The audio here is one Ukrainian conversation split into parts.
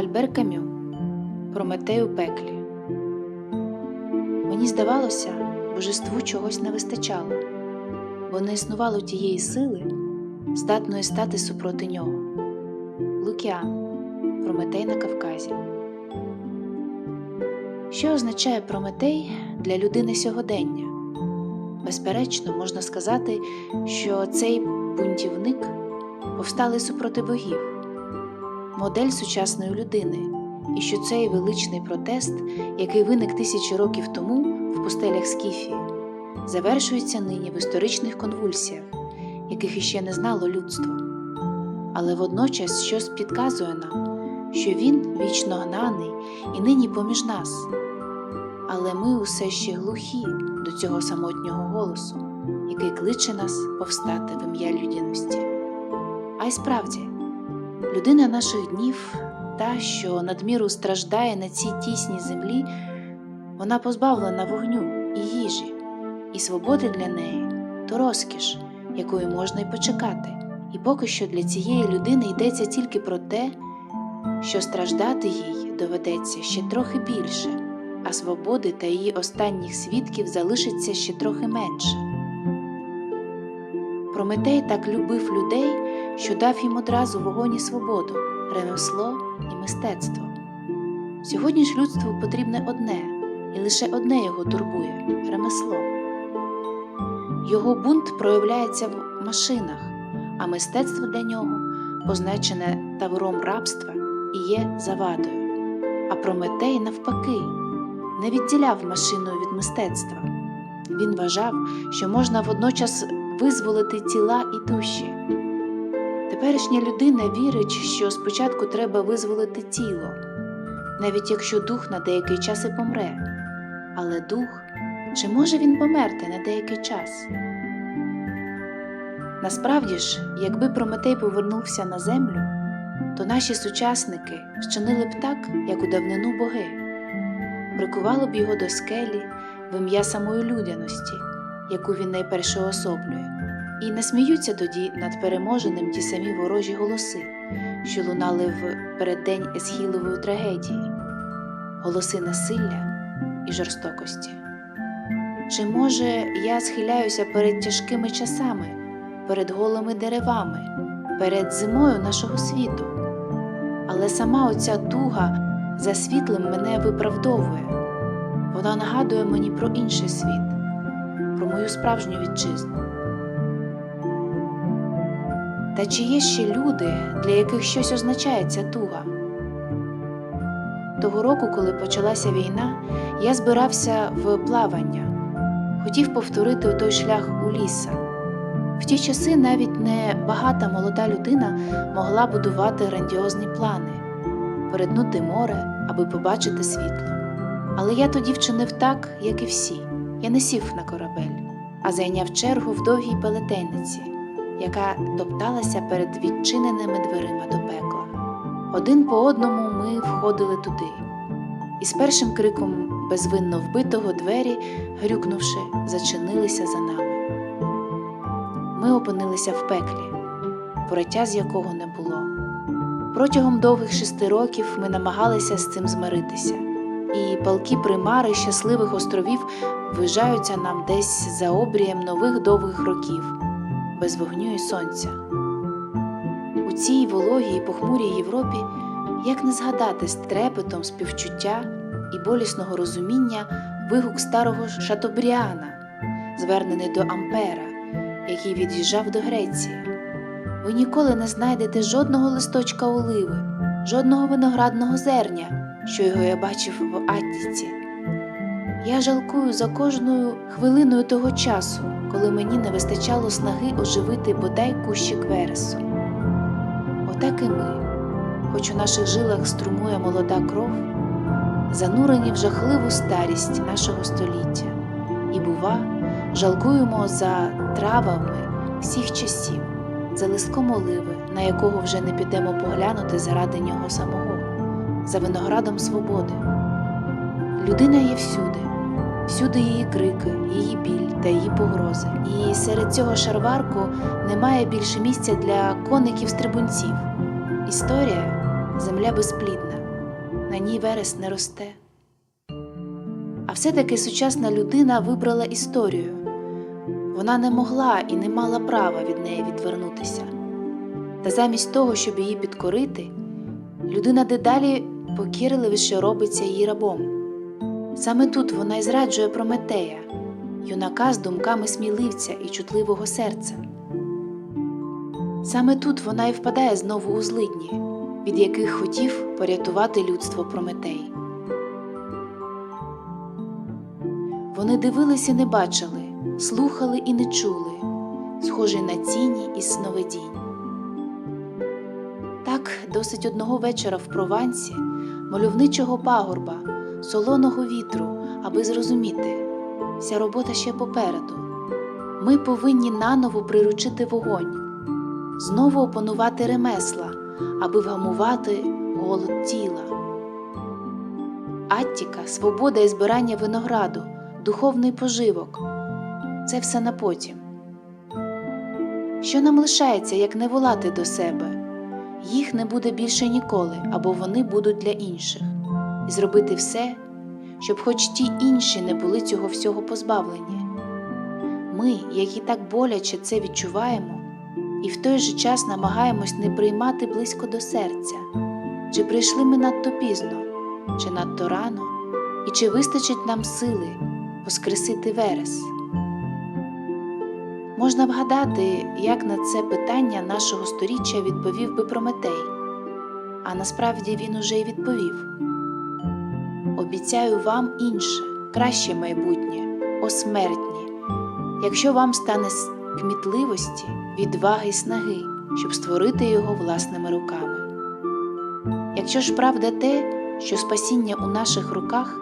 Альбер Камю Прометей у пеклі. Мені здавалося, божеству чогось не вистачало, бо не існувало тієї сили, здатної стати супроти нього. Лукіан Прометей на Кавказі. Що означає Прометей для людини сьогодення? Безперечно, можна сказати, що цей бунтівник повстали супроти богів, модель сучасної людини, і що цей величний протест, який виник тисячі років тому в пустелях Скіфії, завершується нині в історичних конвульсіях, яких іще не знало людство. Але водночас щось підказує нам, що він вічно гнаний і нині поміж нас. Але ми усе ще глухі до цього самотнього голосу, який кличе нас повстати в ім'я людяності. А й справді, людина наших днів, та, що надміру страждає на цій тісній землі, вона позбавлена вогню і їжі, і свободи для неї то розкіш, якою можна й почекати. І поки що для цієї людини йдеться тільки про те, що страждати їй доведеться ще трохи більше, а свободи та її останніх свідків залишиться ще трохи менше. Прометей так любив людей, що дав їм одразу вогонь і свободу, ремесло і мистецтво. Сьогодні ж людству потрібне одне, і лише одне його турбує ремесло. Його бунт проявляється в машинах, а мистецтво для нього, позначене тавром рабства, і є завадою. А Прометей, навпаки, не відділяв машину від мистецтва. Він вважав, що можна водночас визволити тіла і душі. Теперішня людина вірить, що спочатку треба визволити тіло, навіть якщо дух на деякий час і помре. Але дух, чи може він померти на деякий час? Насправді ж, якби Прометей повернувся на землю, то наші сучасники вчинили б так, як у давнину боги, прикували б його до скелі в ім'я самої людяності, яку він найперше особлює, і не сміються тоді над переможеним ті самі ворожі голоси, що лунали в переддень Есхілової трагедії, голоси насилля і жорстокості. Чи може я схиляюся перед тяжкими часами, перед голими деревами, перед зимою нашого світу? Але сама оця туга за світлим мене виправдовує. Вона нагадує мені про інший світ, про мою справжню вітчизну. Та чи є ще люди, для яких щось означає ця туга? Того року, коли почалася війна, я збирався в плавання, хотів повторити той шлях у ліса. В ті часи навіть не багата молода людина могла будувати грандіозні плани, перетнути море, аби побачити світло. Але я тоді вчинив так, як і всі. Я не сів на корабель, а зайняв чергу в довгій пелетейниці, яка топталася перед відчиненими дверима до пекла. Один по одному ми входили туди, і з першим криком безвинно вбитого двері, грюкнувши, зачинилися за нами. Ми опинилися в пеклі, пороття з якого не було. Протягом довгих шести років ми намагалися з цим змиритися, і палки примари щасливих островів вижаються нам десь за обрієм нових довгих років, без вогню і сонця. У цій вологій і похмурій Європі як не згадати з трепетом співчуття і болісного розуміння вигук старого Шатобріана, звернений до Ампера, який від'їжджав до Греції. Ви ніколи не знайдете жодного листочка оливи, жодного виноградного зерня, що його я бачив в Аттіці. Я жалкую за кожною хвилиною того часу, коли мені не вистачало снаги оживити бодай кущик вересу. Отак і ми, хоч у наших жилах струмує молода кров, занурені в жахливу старість нашого століття, і, бува, жалкуємо за травами всіх часів, за листком оливи, на якого вже не підемо поглянути заради нього самого, за виноградом свободи. Людина є всюди, всюди її крики, її біль та її погрози. І серед цього шарварку немає більше місця для коників стрибунців. Історія земля безплідна, на ній верес не росте. А все-таки сучасна людина вибрала історію. Вона не могла і не мала права від неї відвернутися. Та замість того, щоб її підкорити, людина дедалі покірливіше робиться її рабом. Саме тут вона й зраджує Прометея, юнака з думками сміливця і чутливого серця. Саме тут вона й впадає знову у злидні, від яких хотів порятувати людство Прометей. Вони дивились і не бачили, слухали і не чули, схожі на тіні із сновидінь. Так, досить одного вечора в Провансі, мальовничого пагорба, солоного вітру, аби зрозуміти, вся робота ще попереду. Ми повинні наново приручити вогонь, знову опанувати ремесла, аби вгамувати голод тіла. Аттіка, свобода і збирання винограду, духовний поживок це все на потім. Що нам лишається, як не волати до себе? Їх не буде більше ніколи, або вони будуть для інших, і зробити все, щоб хоч ті інші не були цього всього позбавлені. Ми, які так боляче це відчуваємо, і в той же час намагаємось не приймати близько до серця, чи прийшли ми надто пізно, чи надто рано, і чи вистачить нам сили воскресити верес. Можна вгадати, як на це питання нашого сторіччя відповів би Прометей, а насправді він уже й відповів: Обіцяю вам інше, краще майбутнє, осмертні, якщо вам стане кмітливості, відваги й снаги, щоб створити його власними руками. Якщо ж правда те, що спасіння у наших руках,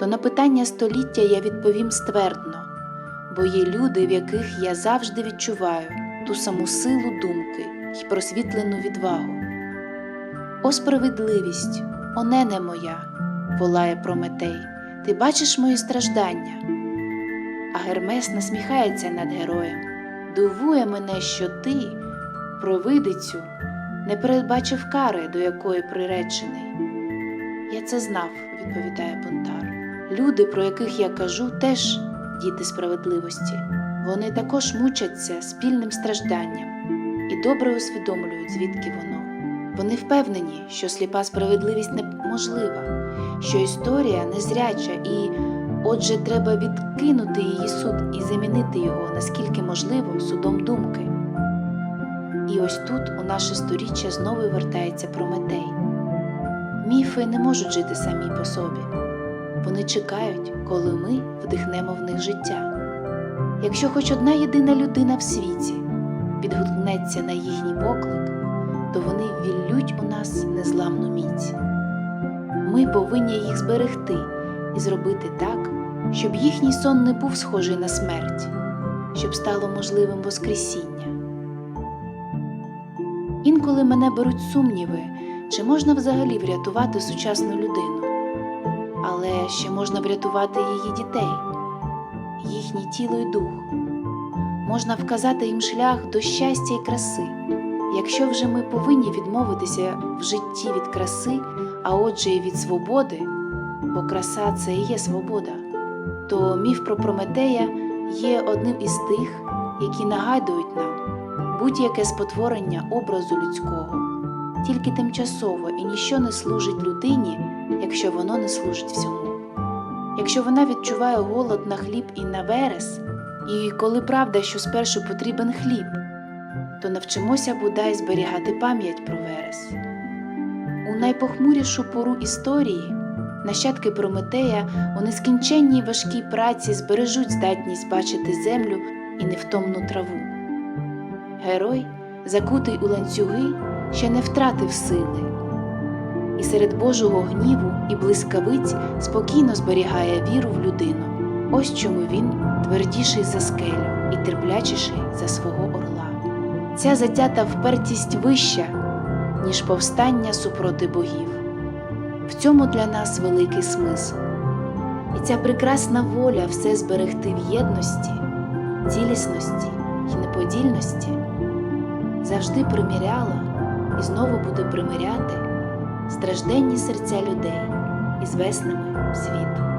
то на питання століття я відповім ствердно бо є люди, в яких я завжди відчуваю ту саму силу думки й просвітлену відвагу. О справедливість, о нене моя, волає Прометей, ти бачиш мої страждання. А Гермес насміхається над героєм, дивує мене, що ти, провидицю, не передбачив кари, до якої приречений. Я це знав, відповідає Бунтар. Люди, про яких я кажу, теж діти справедливості. Вони також мучаться спільним стражданням і добре усвідомлюють, звідки воно. Вони впевнені, що сліпа справедливість неможлива, що історія незряча, і, отже, треба відкинути її суд і замінити його, наскільки можливо, судом думки. І ось тут у наше сторіччя знову вертається Прометей. Міфи не можуть жити самі по собі. Вони чекають, коли ми вдихнемо в них життя. Якщо хоч одна єдина людина в світі відгукнеться на їхній поклик, то вони віллють у нас незламну міць. Ми повинні їх зберегти і зробити так, щоб їхній сон не був схожий на смерть, щоб стало можливим Воскресіння. Інколи мене беруть сумніви, чи можна взагалі врятувати сучасну людину але ще можна врятувати її дітей, їхнє тіло й дух. Можна вказати їм шлях до щастя і краси. Якщо вже ми повинні відмовитися в житті від краси, а отже, і від свободи, бо краса це і є свобода, то міф про Прометея є одним із тих, які нагадують нам будь-яке спотворення образу людського, тільки тимчасово і ніщо не служить людині якщо воно не служить всьому. Якщо вона відчуває голод на хліб і на верес, і коли правда, що спершу потрібен хліб, то навчимося бодай зберігати пам'ять про верес. Найпохмурішу пору історії нащадки Прометея у нескінченній важкій праці збережуть здатність бачити землю і невтомну траву. Герой, закутий у ланцюги, ще не втратив сили і серед Божого гніву і блискавиць спокійно зберігає віру в людину. Ось чому він твердіший за скелю і терплячіший за свого орла. Ця затята впертість вища, ніж повстання супроти богів. В цьому для нас великий смисл. І ця прекрасна воля все зберегти в єдності, цілісності і неподільності завжди приміряла і знову буде примиряти стражденні серця людей і звесними світу.